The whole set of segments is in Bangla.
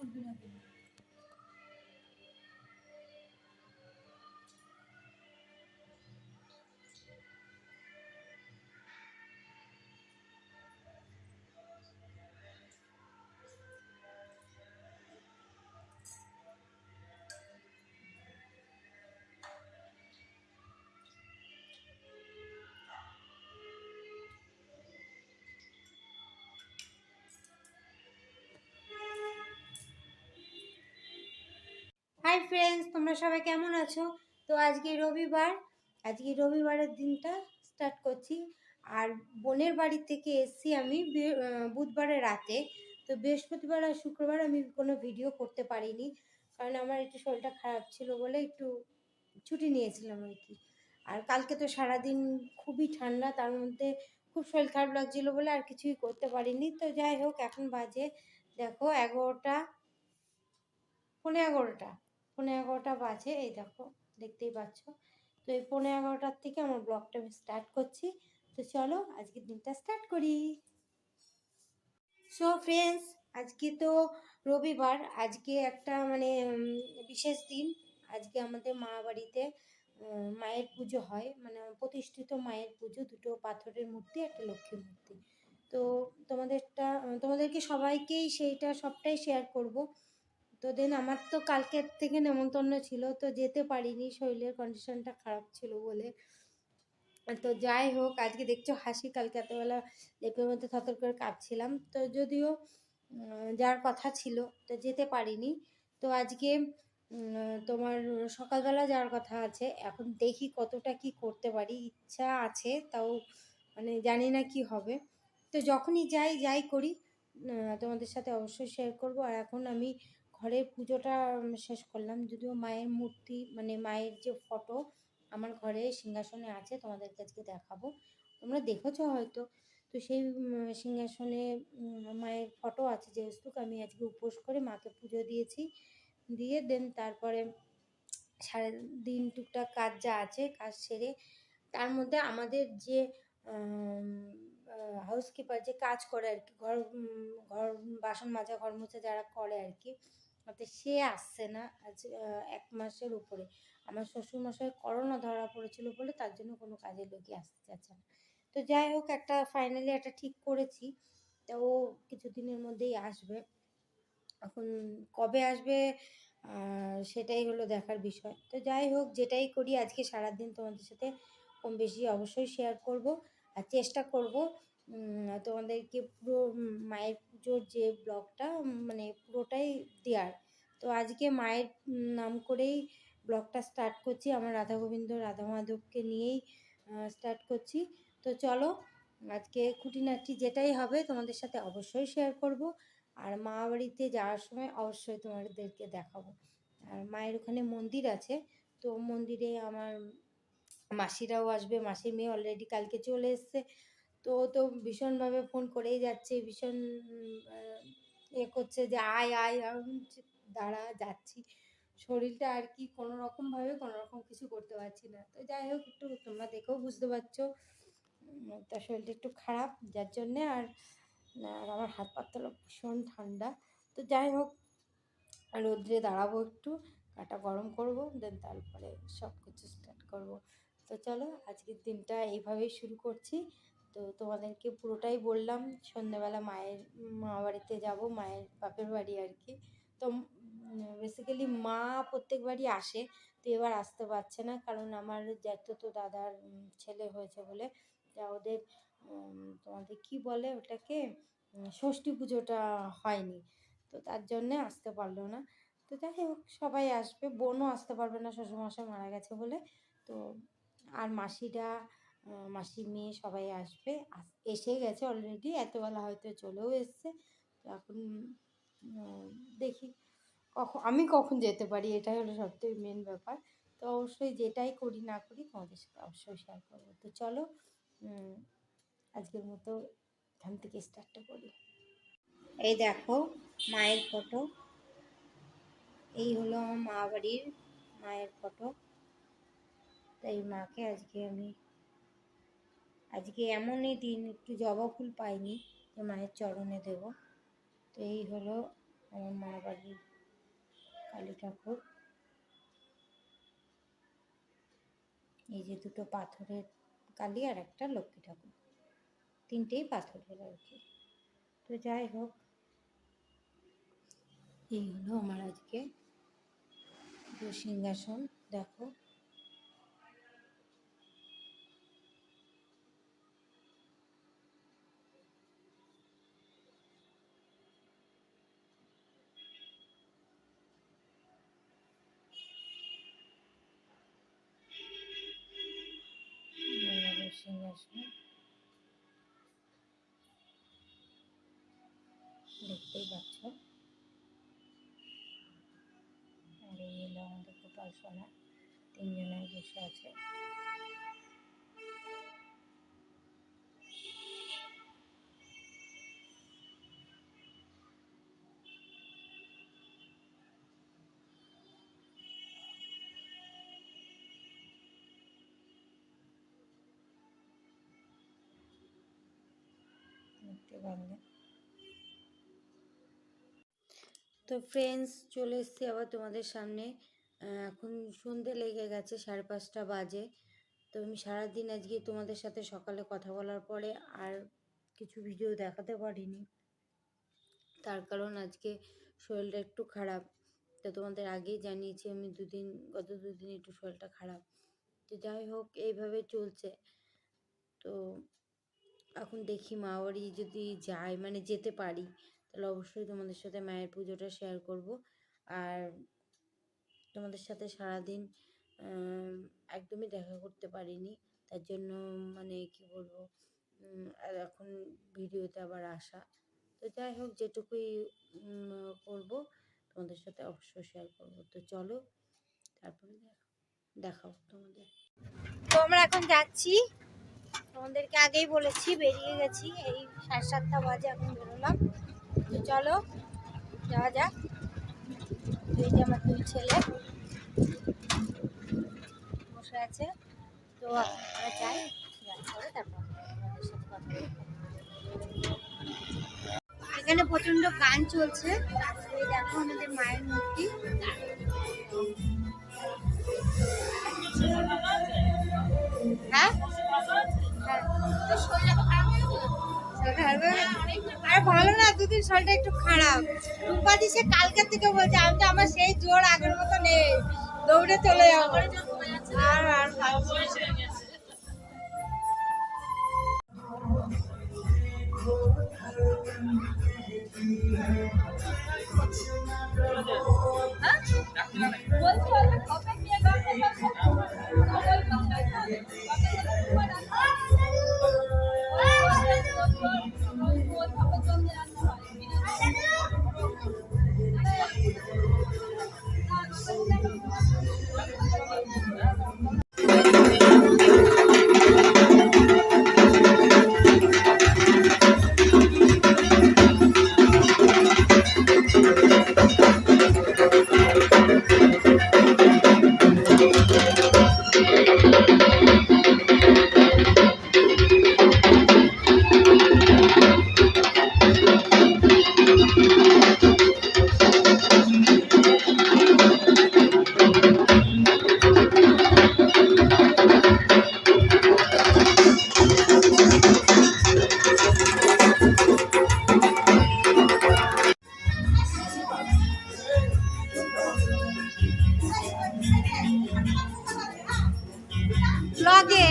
তুলবি না ফ্রেন্ডস তোমরা সবাই কেমন আছো? তো আজকে রবিবার, আজকে রবিবারের দিনটা স্টার্ট করছি। আর বোনের বাড়ি থেকে এসছি আমি বুধবারের রাতে। তো বৃহস্পতিবার আর শুক্রবার আমি কোনো ভিডিও করতে পারিনি। কারণ আমার একটু শরীরটা খারাপ ছিল বলে একটু ছুটি নিয়েছিলাম আর কি। আর কালকে তো সারাদিন খুবই ঠান্ডা, তার মধ্যে খুব শরীর খারাপ লাগছিল বলে আর কিছুই করতে পারিনি। তো যাই হোক, এখন বাজে, দেখো, এগারোটা পনেরো এগারোটা। পনেরো এগারোটা বাজে, এই দেখো, দেখতেই পাচ্ছ। তো এই পনেরো এগারোটার থেকে আমার ব্লগটা আমি স্টার্ট করছি। তো চলো, আজকের দিনটা স্টার্ট করি। সো ফ্রেন্ডস আজকে তো রবিবার, আজকে একটা মানে বিশেষ দিন। আজকে আমাদের মা বাড়িতে মায়ের পুজো হয়। মানে প্রতিষ্ঠিত মায়ের পুজো, দুটো পাথরের মূর্তি, একটা লক্ষ্মীর মূর্তি। তো তোমাদেরটা, তোমাদেরকে সবাইকেই সেইটা সবটাই শেয়ার করব। তো দেন আমার তো কালকের থেকে নেমন্তন্ন ছিল, তো যেতে পারিনি, শরীরের কন্ডিশনটা খারাপ ছিল বলে। তো যাই হোক, আজকে দেখছ হাসি, কালকে এতবেলা লেপের মধ্যে থতর করে কাঁপছিলাম। তো যদিও যার কথা ছিল, তো যেতে পারিনি। তো আজকে তোমার সকালবেলা যাওয়ার কথা আছে, এখন দেখি কতটা কি করতে পারি। ইচ্ছা আছে, তাও মানে জানি না কি হবে। তো যখনই যাই যাই করি তোমাদের সাথে অবশ্যই শেয়ার করব। আর এখন আমি ঘরের পুজোটা শেষ করলাম। যদিও মায়ের মূর্তি মানে মায়ের যে ফটো আমার ঘরে সিংহাসনে আছে, তোমাদেরকে আজকে দেখাবো। তোমরা দেখেছ হয়তো। তো সেই সিংহাসনে মায়ের ফটো আছে যেহেতু, আমি আজকে উপোস করে মাকে পুজো দিয়েছি। দিয়ে দেন তারপরে সারাদিন টুকটাক কাজ যা আছে, কাজ সেরে তার মধ্যে আমাদের যে হাউসকিপার যে কাজ করে আর কি, ঘর ঘর, বাসন মাজা, ঘর মোছা যারা করে আর কি তো সে আসছে না আজ এক মাসের উপরে। আমার শ্বশুরমশাই করোনা ধরা পড়েছিল বলে তার জন্য কোনো কাজের লোকই আসতে চাচ্ছে না। তো যাই হোক, একটা ফাইনালি একটা ঠিক করেছি। তো ও কিছুদিনের মধ্যেই আসবে। এখন কবে আসবে সেটাই হলো দেখার বিষয়। তো যাই হোক, যেটাই করি আজকে সারাদিন তোমাদের সাথে কম বেশি অবশ্যই শেয়ার করব। আর চেষ্টা করব তোমাদেরকে পুরো মায়ের পুজোর যে ব্লগটা মানে পুরোটাই দেওয়ার তো আজকে মায়ের নাম করেই ব্লগটা স্টার্ট করছি। আমার রাধা গোবিন্দ, রাধা মাধবকে নিয়েই স্টার্ট করছি। তো চলো, আজকে খুঁটিনাটি যেটাই হবে তোমাদের সাথে অবশ্যই শেয়ার করব। আর মা বাড়িতে যাওয়ার সময় অবশ্যই তোমাদেরকে দেখাবো। আর মায়ের ওখানে মন্দির আছে, তো মন্দিরে আমার মাসিরাও আসবে। মাসির মেয়ে অলরেডি কালকে চলে এসছে। তো ও তো ভীষণভাবে ফোন করেই যাচ্ছে, ভীষণ এ করছে যে আয় আয় আমি দাঁড়া, যাচ্ছি। শরীরটা আর কি কোনো রকমভাবে কোনো রকম কিছু করতে পারছি না। তো যাই হোক, একটু তোমরা দেখেও বুঝতে পারছ তার শরীরটা একটু খারাপ, যার জন্যে আর আমার হাত পাতগুলো ভীষণ ঠান্ডা। তো যাই হোক, রোদ্রে দাঁড়াবো একটু, কাটা গরম করব দেন তারপরে সব কিছু স্টার্ট করব। তো চলো, আজকের দিনটা এইভাবেই শুরু করছি। তো তোমাদেরকে পুরোটাই বললাম, সন্ধ্যাবেলা মায়ের, মা বাড়িতে যাব, মায়ের বাপের বাড়ি আর কি। তো বেসিক্যালি মা প্রত্যেকবারই আসে, তো এবার আসতে পারছে না, কারণ আমার জ্যাঠতো দাদার ছেলে হয়েছে বলে তা ওদের তোমাদের কি বলে ওটাকে ষষ্ঠী পুজোটা হয়নি, তো তার জন্যে আসতে পারল না। তো যাই হোক, সবাই আসবে, বোনও আসতে পারবে না, শ্বশুরমশাই মারা গেছে বলে, তো আর মাসিরা মাসির মেয়ে সবাই আসবে। আস- এসে গেছে অলরেডি এতবেলা হয়তো চলেও এসছে। তো এখন দেখি কখন, আমি কখন যেতে পারি, এটাই হলো সবথেকে মেন ব্যাপার। তো অবশ্যই যেটাই করি না করি, তোমাদের সাথে অবশ্যই শেয়ার করব। তো চলো আজকের মতো এখান থেকে স্টার্টটা করি। এই দেখো, মায়ের ফটো এই হলো আমার মা বাড়ির মায়ের ফটো তাই মাকে আজকে আমি আজকে এমনই দিন, একটু জবা ফুল পাইনি যে মায়ের চরণে দেব। তো এই হলো আমার মা বাড়ির কালী ঠাকুর। এই যে দুটো পাথরের কালী আর একটা লক্ষ্মী ঠাকুর। তিনটেই পাথরের আর কি। তো যাই হোক, এই হলো আমার আজকে সিংহাসন, দেখো এই সিংহাসন দেখতেই পাচ্ছ। আর এই হলো আমাদের গোপাল সোনা বসে আছে। পারলে। তো ফ্রেন্ডস চলে এসেছি আবার তোমাদের সামনে। এখন সন্ধে লেগে গেছে, সাড়ে পাঁচটা বাজে। তো আমি সারাদিন আজকে তোমাদের সাথে সকালে কথা বলার পরে আর কিছু ভিডিও দেখাতে পারিনি। তার কারণ আজকে শরীরটা একটু খারাপ। তো তোমাদের আগেই জানিয়েছি আমি দুদিন, গত দুদিন একটু শরীরটা খারাপ। তো যাই হোক, এইভাবে চলছে। তো এখন দেখি মা বাড়ি যদি যাই মানে যেতে পারি, তাহলে অবশ্যই তোমাদের সাথে মায়ের পুজোটা শেয়ার করব। আর তোমাদের সাথে সারাদিন একদমই দেখা করতে পারিনি। তার জন্য মানে কি বলব আর এখন ভিডিওতে আবার আসা। তো যাই হোক, যেটুকুই করব, তোমাদের সাথে অবশ্যই শেয়ার করব। তো চলো, তারপরে দেখ- দেখাও তোমাদের। তো আমরা এখন যাচ্ছি তোমাদেরকে আগেই বলেছি, বেরিয়ে গেছি। এই সাড়ে সাতটা বাজে এখন বেরোলাম। তো চলো, যাওয়া যাক। এই যে আমার দুই ছেলে বসে আছে। তো আমরা যাই এখানে প্রচণ্ড গান চলছে। দেখো আমাদের মায়ের মূর্তি। আরে ভালো না দুদিন শরীরটা একটু খারাপ। রূপাদি সে কালকে থেকে বলছে আমি তো আমার সেই জোর আগের মতো নেই। দৌড়ে চলে যাব। আর আর পারছি ব্লগে।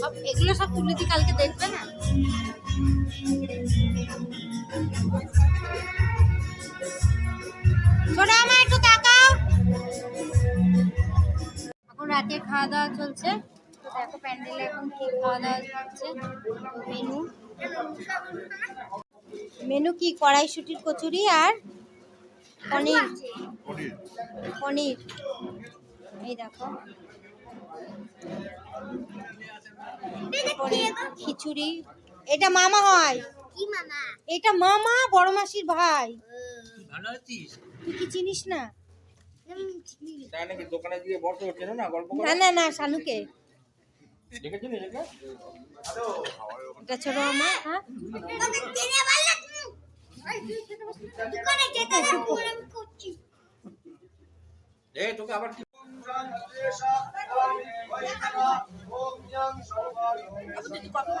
সব এগুলো সব তুলে দি কালকে দেখবে না? ছোট এখন রাতে খাওয়া দাওয়া চলছে দেখো প্যান্ডেলে এখন কি খাওয়া দাওয়া চলছে। মেনু। মেনু কি? কড়াইশুটির কচুরি আর পনির। পনির। এই দেখো। খিচুড়ি। এটা মামা হয়। কি মামা? এটা মামা বড় মাসির ভাই। ভালো আছিস? তুই কি চিনিস না? দোকানে চেনো না? গল্প না না না শানুকে। এটা ছোট মামা হ্যাঁ? এই তোকে আবার ওম নম কি? ওম এই কতটা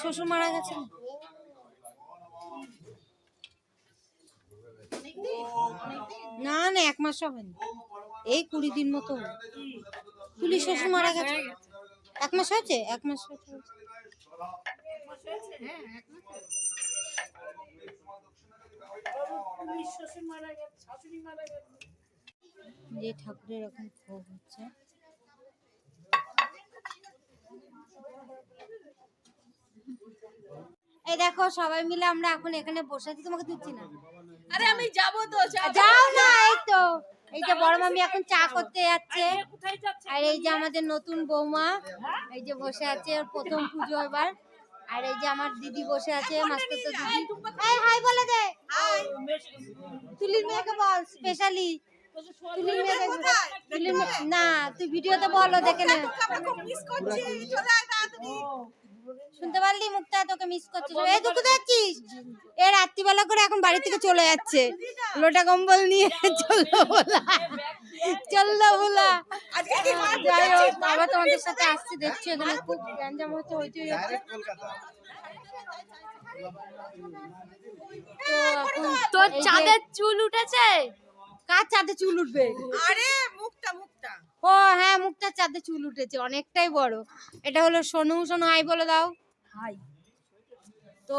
শ্বশুর মারা গেছেন? না না এক মাস হবে না এই কুড়ি দিন মতো। তুলি শ্বশুর মারা গেছে? এক মাস হয়েছে? এক মাস হয়েছে। যে ঠাকুরের এখন ভোগ হচ্ছে। এই দেখো সবাই মিলে আমরা এখন এখানে বসে আছি তোমাকে দিচ্ছি না। আরে আমি যাব তো যাও না এই তো এই যে বড় মামি এখন চা করতে যাচ্ছে। আর এই যে আমাদের নতুন বৌমা এই যে বসে আছে ওর প্রথম পুজো এবার। আর এই যে আমার দিদি বসে আছে মাস্টার তো দিদি। এই হাই বলে দে হাই। তুলির মেয়েকে বল স্পেশালি তুলির মেয়েকে তুলির মেয়ে না তুই ভিডিওতে বলো দেখে নে শুনতে পারলি মুক্তা তোকে মিস করছিস এই তুই কোথায় যাচ্ছিস এ রাত্রিবেলা করে এখন বাড়ি থেকে চলে যাচ্ছে। লোটা কম্বল নিয়ে চলল বলা চলল বলা যাই হোক আবার তোমাদের সাথে আসছে দেখছি এখানে খুব গ্যাঞ্জাম হচ্ছে হইচই হচ্ছে। তোর চাঁদের চুল উঠেছে? কার চাঁদে চুল উঠবে? আরে মুখটা মুখটা। ও হ্যাঁ মুখটা চাঁদে চুল উঠেছে অনেকটাই বড়। এটা হলো সোনু। সোনু হাই বলে দাও। হাই তো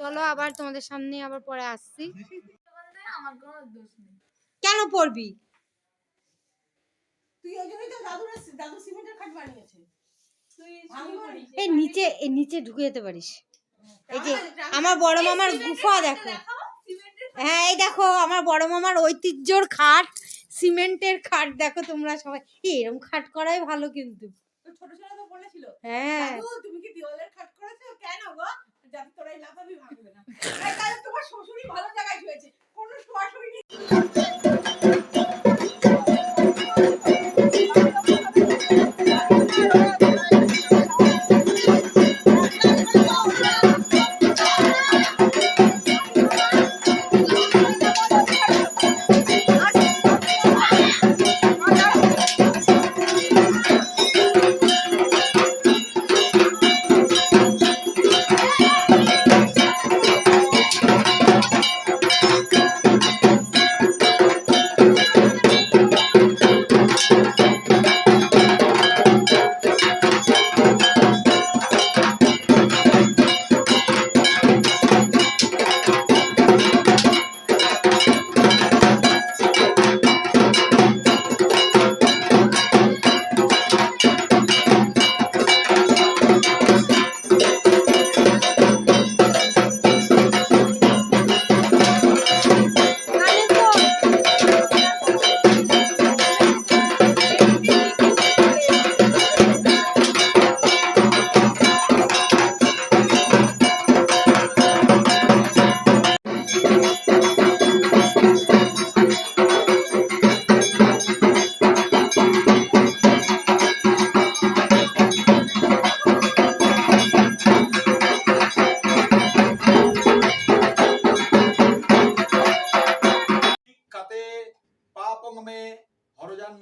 চলো আবার তোমাদের সামনে আবার পরে আসছি। আমার কোনো দোষ নেই কেন পড়বি তুই ওই জন্যই তো দাদুর দাদু সিমেন্টের খাট বানিয়েছে। তুই আমি করি এই নিচে এই নিচে ঢুকে যেতে পারিস। এই যে আমার বড় মামার গুফা দেখো। হ্যাঁ এই দেখো আমার বড় মামার ঐতিহ্যর খাট। সিমেন্টের খাট দেখো তোমরা সবাই। এরকম খাট করাই ভালো কিন্তু। ছোট ছোট তো বলেছিল হ্যাঁ। তুমি কি দেওয়ালের খাট করেছ? কেন গো? যাতে তোরাই লাফাবি ভাঙবে না। তাহলে তোমার শ্বশুরই ভালো জায়গায় শুয়েছে। কোনো শোয়াশুয়ি নেই।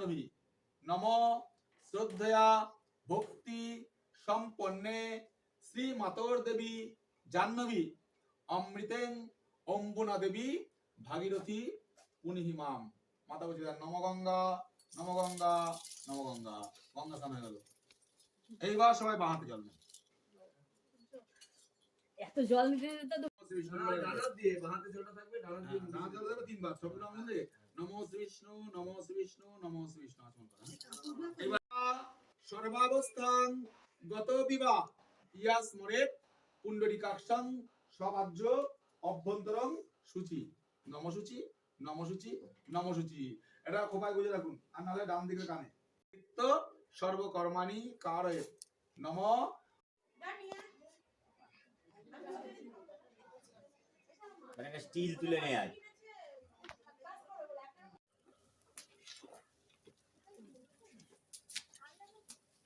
হরজাহ্নবী নম শ্রদ্ধয়া ভক্তি সম্পন্নে শ্রী মাতর দেবী জাহ্নবী। অমৃতেং অম্বুনা দেবী ভাগীরথী পুনিহিমাম মাতা বলছি নম গঙ্গা নম গঙ্গা স্নান হয়ে গেল। এইবার সবাই বাঁ হাতে জল। এত জল নিতে দিয়ে বাঁহাতে জলটা থাকবে ডানা দিয়ে হ্যাঁ, জল তিনবার সব বলে নমো বিষ্ণু নমো বিষ্ণু নমো বিষ্ণু আচমন করা? এবার সর্বাবস্থান গত বিবাহ ইয়াস মরে পুণ্ডরিকাক্ষাং সবাজ্য অভ্যন্তরং সূচি। নমসূচি নমসূচি নমসূচি। এটা খোপায় বুঝে রাখুন আর নাহলে ডান দিকে কানে। নিত্য সর্বকর্মাণি কারয়ে। নম। মানে স্টিল তুলে নেয় আজ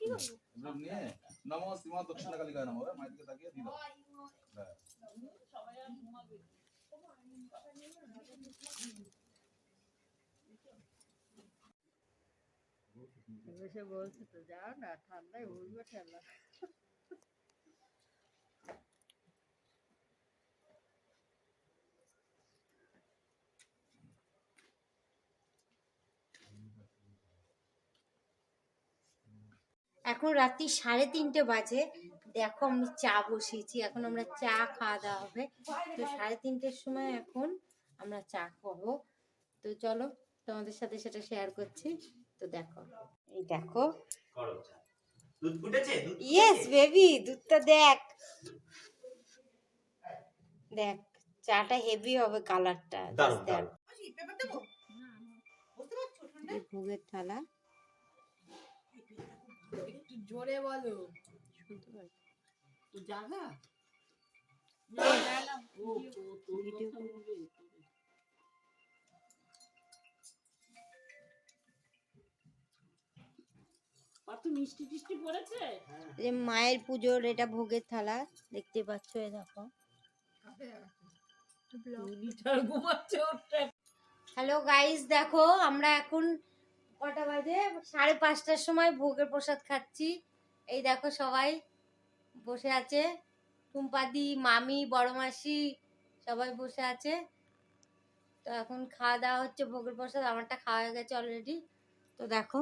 এগুলো নিয়ে নম শ্রীমদ দক্ষিণ কালিকায় নম। মায়ের দিকে তাকিয়ে দিয়ে দাও বসে বলছে তো যাও না ঠান্ডায় উঠবে ঠান্ডা এখন রাত্রি সাড়ে তিনটে বাজে। দেখো আমি চা বসিয়েছি এখন আমরা চা খাওয়া দাওয়া হবে। তো সাড়ে তিনটের সময় এখন আমরা চা খাব। তো চলো তোমাদের সাথে সেটা শেয়ার করছি। তো দেখো এই দেখো। দুধ ফুটেছে? ইয়েস বেবি দুধটা দেখ। দেখ চাটা হেভি হবে কালারটা দেখ। ভোগের থালা। একটু জোরে বলো। শুনতে? জাগা? মায়ের পুজোর এটা ভোগের থালা দেখতে পাচ্ছ এই দেখো। হ্যালো গাইস দেখো আমরা এখন কটা বাজে? সাড়ে পাঁচটার সময় ভোগের প্রসাদ খাচ্ছি। এই দেখো সবাই বসে আছে। টুম্পাদি, মামি বড় মাসি সবাই বসে আছে। তো এখন খাওয়া দাওয়া হচ্ছে, ভোগের প্রসাদ, আমারটা খাওয়া হয়ে গেছে অলরেডি তো দেখো।